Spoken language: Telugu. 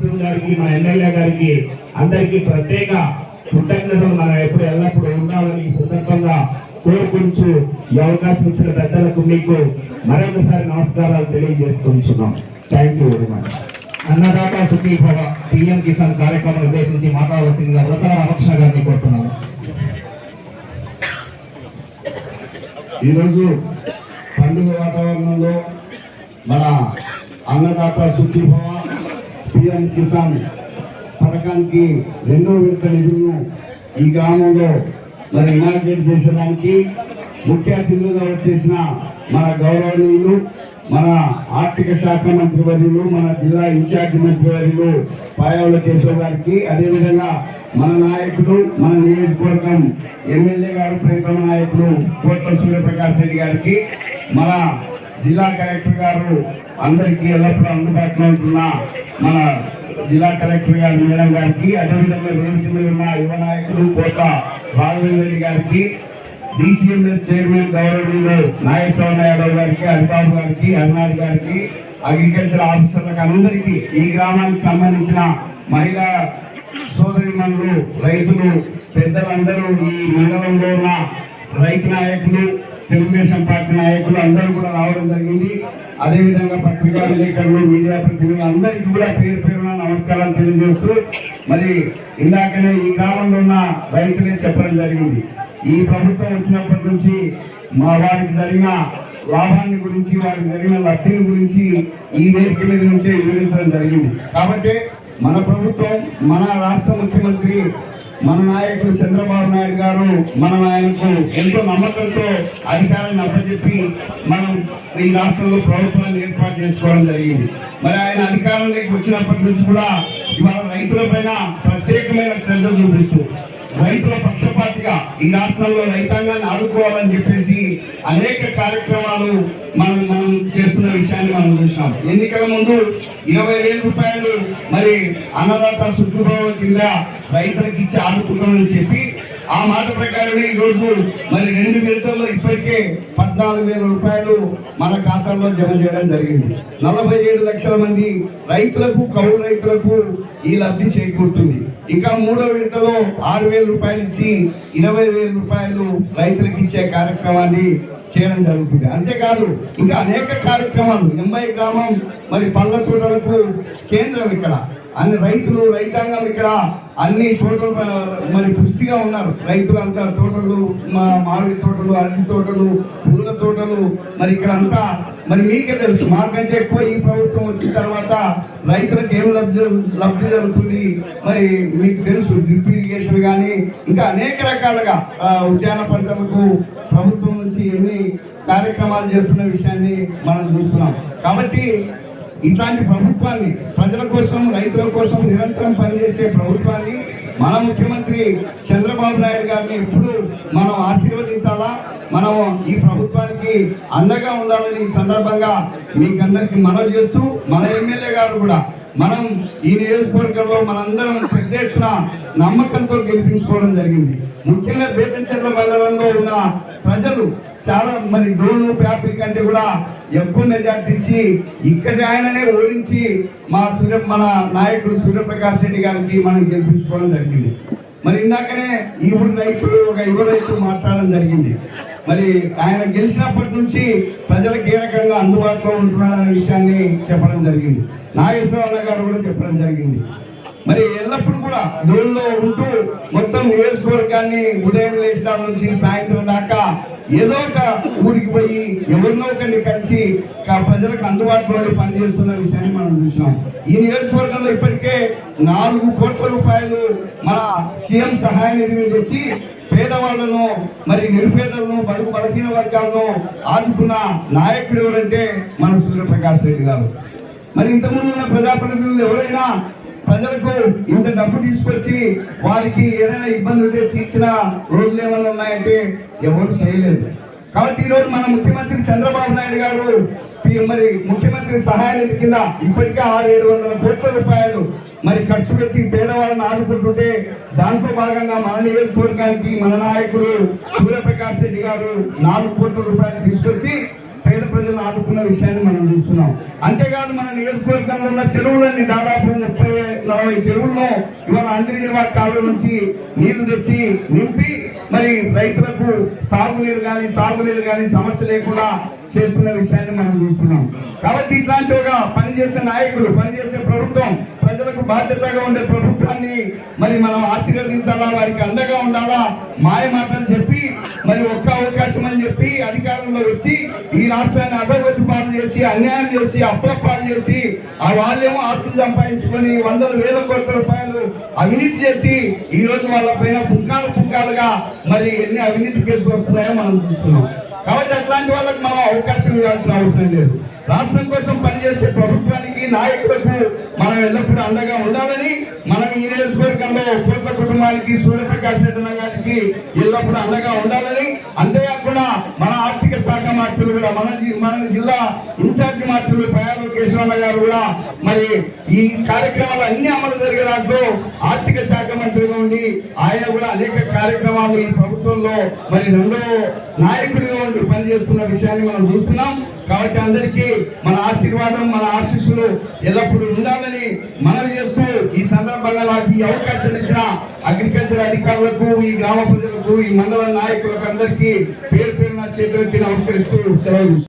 కృష్ణ గారికి మా ఎమ్మెల్యే గారికి అందరికీ ప్రత్యేక కృతజ్ఞతలు. మనం ఎప్పుడు ఎల్లప్పుడూ ఉండాలని ఈ సందర్భంగా కోరుకుంటూ ఈ అవకాశం ఇచ్చిన పెద్దలకు మీకు మరొకసారి నమస్కారాలు తెలియజేసుకుంటున్నాం. Thank you very much Annadata Sukhi Bhava PM Kisan కార్యక్రమం ఉద్దేశించి మాట్లాడవలసిందిగా వలసల రామకృష్ణ గారిని కోరుతున్నాను ఈరోజు పండుగ వాతావరణంలో మన అన్నదాత సుఖీభవ పిఎం కిసాన్ పథకానికి రెండో విడత నిధులను ఈ గ్రామంలో మరి ఇనాగ్రేట్ చేసేదానికి ముఖ్య అతిథులుగా వచ్చేసిన మన గౌరవనీయులు మన ఆర్థిక శాఖ మంత్రి వర్యులు మన జిల్లా ఇన్ఛార్జి మంత్రి వర్యులు పాయవుల కేశవ్ గారికి అదేవిధంగా మన నాయకుడు మన నియోజకవర్గం ఎమ్మెల్యే గారు ప్రీతమ నాయకుడు కోట్ల సూర్యప్రకాష్ రెడ్డి గారికి మన జిల్లా కలెక్టర్ గారు అందరికీ ఎల్లప్పుడూ అందుబాటులో ఉంటున్న మన జిల్లా కలెక్టర్ గారు మేడం గారికి అదేవిధంగా వేదిక మీద ఉన్న యువ నాయకులు కోట రాఘవేంద్రెడ్డి గారికి డిసిఎంఎస్ చైర్మన్ గౌరవనీయులు నాగేశ్వర యాదవ్ గారికి హరిబాబు గారికి హరినాథ్ గారికి అగ్రికల్చర్ ఆఫీసర్లకు అందరికీ ఈ గ్రామానికి సంబంధించిన మహిళా సోదరిమణులు రైతులు పెద్దలందరూ ఈ మండలంలో ఉన్న రైతు నాయకులు తెలుగుదేశం పార్టీ నాయకులు అందరూ కూడా రావడం జరిగింది. అదేవిధంగా పత్రికా విలేకరులు మీడియా ప్రతినిధులు అందరికీ కూడా పేరు పేరున నమస్కారాలు తెలియజేస్తూ మరి ఇందాకనే ఈ గ్రామంలో ఉన్న రైతులే చెప్పడం జరిగింది. ఈ ప్రభుత్వం వచ్చినప్పటి నుంచి మా వారికి జరిగిన లాభాన్ని గురించి వారికి జరిగిన లబ్ధిని గురించి ఈ వేదిక మీద నుంచే వివరించడం జరిగింది. కాబట్టి మన ప్రభుత్వం మన రాష్ట్ర ముఖ్యమంత్రి మన నాయకుడు చంద్రబాబు నాయుడు గారు మనం ఆయనకు ఎంతో నమ్మకంతో అధికారాన్ని అప్పచెప్పి మనం ఈ రాష్ట్రంలో ప్రభుత్వాన్ని ఏర్పాటు చేసుకోవడం జరిగింది. మరి ఆయన అధికారంలోకి వచ్చినప్పటి నుంచి కూడా ఇవాళ రైతుల పైన ప్రత్యేకమైన శ్రద్ధ చూపిస్తూ రైతుల పక్షపాతిగా ఈ రాష్ట్రంలో రైతాంగాన్ని ఆదుకోవాలని చెప్పేసి అనేక కార్యక్రమాలు మనం మనం చేస్తున్న విషయాన్ని మనం చూసినాం ఎన్నికల ముందు ఇరవై వేల రూపాయలు మరి అన్నదాత సుఖభావం కింద రైతులకు ఇచ్చి ఆదుకుంటామని చెప్పి ఆ మాట ప్రకారమే ఈరోజు మరి రెండు విడతల్లో ఇప్పటికే పద్నాలుగు వేల రూపాయలు మన ఖాతాల్లో జమ చేయడం జరిగింది. నలభై ఏడు లక్షల మంది రైతులకు కౌలు రైతులకు ఈ లబ్ధి చేకూరుతుంది. ఇంకా మూడో విడతలో ఆరు వేల రూపాయలు ఇచ్చి ఇరవై వేల రూపాయలు రైతులకు ఇచ్చే కార్యక్రమాన్ని చేయడం జరుగుతుంది. అంతేకాదు ఇంకా అనేక కార్యక్రమాలు ఎంబై గ్రామం మరి పల్లెటూళ్ళకు కేంద్రం ఇక్కడ అన్ని రైతులు రైతాంగం ఇక్కడ అన్ని చోట్ల మరి పుష్టిగా ఉన్నారు. రైతులు అంతా తోటలు మా మామిడి తోటలు అరటి తోటలు పూల తోటలు మరి ఇక్కడ అంతా మరి మీకే తెలుసు. మాకంటే ఎక్కువ ఈ ప్రభుత్వం వచ్చిన తర్వాత రైతులకు ఏం లబ్ధి లబ్ధి జరుగుతుంది? మరి మీకు తెలుసు డ్రిప్ ఇరిగేషన్ కానీ ఇంకా అనేక రకాలుగా ఉద్యాన పంటలకు ప్రభుత్వం నుంచి ఎన్ని కార్యక్రమాలు చేస్తున్న విషయాన్ని మనం చూస్తున్నాం. కాబట్టి ఇట్లాంటి ప్రభుత్వాన్ని ప్రజల కోసం రైతుల కోసం నిరంతరం పనిచేసే ప్రభుత్వాన్ని మన ముఖ్యమంత్రి చంద్రబాబు నాయుడు గారిని ఎప్పుడు మనం ఆశీర్వదించాలా? మనం ఈ ప్రభుత్వానికి అండగా ఉండాలని ఈ సందర్భంగా మీకందరికీ మనవి చేస్తూ మన ఎమ్మెల్యే గారు కూడా మనం ఈ నియోజకవర్గంలో మనందరం పెద్ద ఎత్తున నమ్మకంతో గెలిపించుకోవడం జరిగింది. ముఖ్యంగా బేతంచెర్ల మండలంలో ఉన్న ప్రజలు చాలా మరి డ్రోన్ ప్యాపిల్ కంటే కూడా ఎక్కువ మెజార్టీ ఇచ్చి ఇక్కడి ఆయననే ఓడించి మా సూర్య మన నాయకుడు సూర్యప్రకాష్ రెడ్డి గారికి మనం గెలిపించుకోవడం జరిగింది. మరి ఇందాకనే ఈవుడు రైతులు ఒక యువ రైతు మాట్లాడడం జరిగింది. మరి ఆయన గెలిచినప్పటి నుంచి ప్రజలకు ఏ రకంగా అందుబాటులో ఉంటున్నాడనే విషయాన్ని చెప్పడం జరిగింది. నాగేశ్వరరావు గారు కూడా చెప్పడం జరిగింది. మరి ఎల్లప్పుడు కూడా దూరంలో ఉంటూ మొత్తం నియోజకవర్గాన్ని ఉదయం లేచిన నుంచి సాయంత్రం దాకా ఏదో ఒక ఊరికి పోయి ఎవరినో ఒకరిని కలిసి ప్రజలకు అందుబాటులో పనిచేస్తున్న విషయాన్ని మనం చూసినాం. ఈ నియోజకవర్గంలో ఇప్పటికే నాలుగు కోట్ల రూపాయలు మన సీఎం సహాయ నిధి తెచ్చి పేదవాళ్ళను మరి నిరుపేదలను బడుగు బలహీన వర్గాలను ఆదుకున్న నాయకుడు ఎవరంటే మన సూర్యప్రకాష్ రెడ్డి గారు. మరి ఇంతకుముందు ఉన్న ప్రజాప్రతినిధులు ఎవరైనా ప్రజలకు ఇంత డబ్బు తీసుకొచ్చి వారికి ఏదైనా ఇబ్బంది ఉంటే తీర్చిన రోజులు ఏమైనా ఉన్నాయంటే ఎవరు చేయలేదు. కాబట్టి ఈరోజు రోజు మన ముఖ్యమంత్రి చంద్రబాబు నాయుడు గారు మరి ముఖ్యమంత్రి సహాయ నిధి కింద ఇప్పటికే ఆరు ఏడు వందల కోట్ల రూపాయలు మరి ఖర్చు పెట్టి పేదవాళ్ళని ఆదుకుంటుంటే దాంట్లో భాగంగా మన నియోజకవర్గానికి మన నాయకుడు సూర్యప్రకాష్ రెడ్డి గారు నాలుగు కోట్ల రూపాయలు తీసుకొచ్చి పేద ప్రజలు ఆదుకున్న విషయాన్ని మనం చూస్తున్నాం. అంతేకాదు మన నియోజకవర్గంలో ఉన్న చెరువులన్నీ దాదాపు ముప్పై నలభై చెరువుల్లో ఇవాళ అందిరినివా కాలువ నుంచి నీళ్ళు తెచ్చి నింపి మరి రైతులకు తాగునీరు కానీ సాగునీరు కానీ సమస్య లేకుండా చేస్తున్న విషయాన్ని మనం చూస్తున్నాం. కాబట్టి ఇట్లాంటి ఒక పనిచేసే నాయకులు పనిచేసే ప్రభుత్వం బాధ్యతగా ఉండే ప్రభుత్వాన్ని మరి మనం ఆశీర్వదించాలా? వారికి అండగా ఉండాలా? మాయ మాటలు చెప్పి మరి ఒక్క అవకాశం అని చెప్పి అధికారంలో వచ్చి ఈ రాష్ట్రాన్ని అభివృద్ధి పాలు చేసి అన్యాయం చేసి అప్పులపాలు చేసి ఆ వాళ్ళేమో ఆస్తులు సంపాదించుకొని వందల వేల కోట్ల రూపాయలు అవినీతి చేసి ఈ రోజు వాళ్ళ పైన పుంకాలు పుంకాలుగా మరి ఎన్ని అవినీతి కేసులు వస్తున్నాయో మనం చూస్తున్నాం. కాబట్టి అట్లాంటి వాళ్ళకి మనం అవకాశం ఇవ్వాల్సిన అవసరం లేదు. రాష్ట్రం కోసం పనిచేసే ప్రభుత్వానికి నాయకులకు మనం ఎల్లప్పుడూ అండగా ఉండాలని మనం ఈ నియోజకవర్గంలో పూర్త కుటుంబానికి సూర్యప్రకాశ్ రెడ్డి గారికి ఎల్లప్పుడూ అండగా ఉండాలని. అంతేకాకుండా మన ఆర్థిక శాఖ మంత్రులు కూడా మన మన జిల్లా ఇన్ఛార్జ్ మంత్రులు పయాలు కేశవన్న గారు కూడా మరి ఈ కార్యక్రమాలు అన్ని అమలు జరిగే దాంట్లో ఆర్థిక శాఖ మంత్రిగా ఉండి ఆయన కూడా అనేక కార్యక్రమాలు ఈ ప్రభుత్వంలో మరి రెండో నాయకుడిగా ఉండి పనిచేస్తున్న విషయాన్ని మనం చూస్తున్నాం. కాబట్టి అందరికీ మన ఆశీర్వాదం మన ఆశీస్సులు ఎల్లప్పుడూ ఉండాలని మనవి చేస్తూ ఈ సందర్భంగా నాకు ఈ అవకాశం ఇచ్చిన అగ్రికల్చర్ అధికారులకు ఈ గ్రామ ప్రజలకు ఈ మండల నాయకులకు అందరికీ పేరు పేరున చేతులకి నమస్కరిస్తూ సెలవు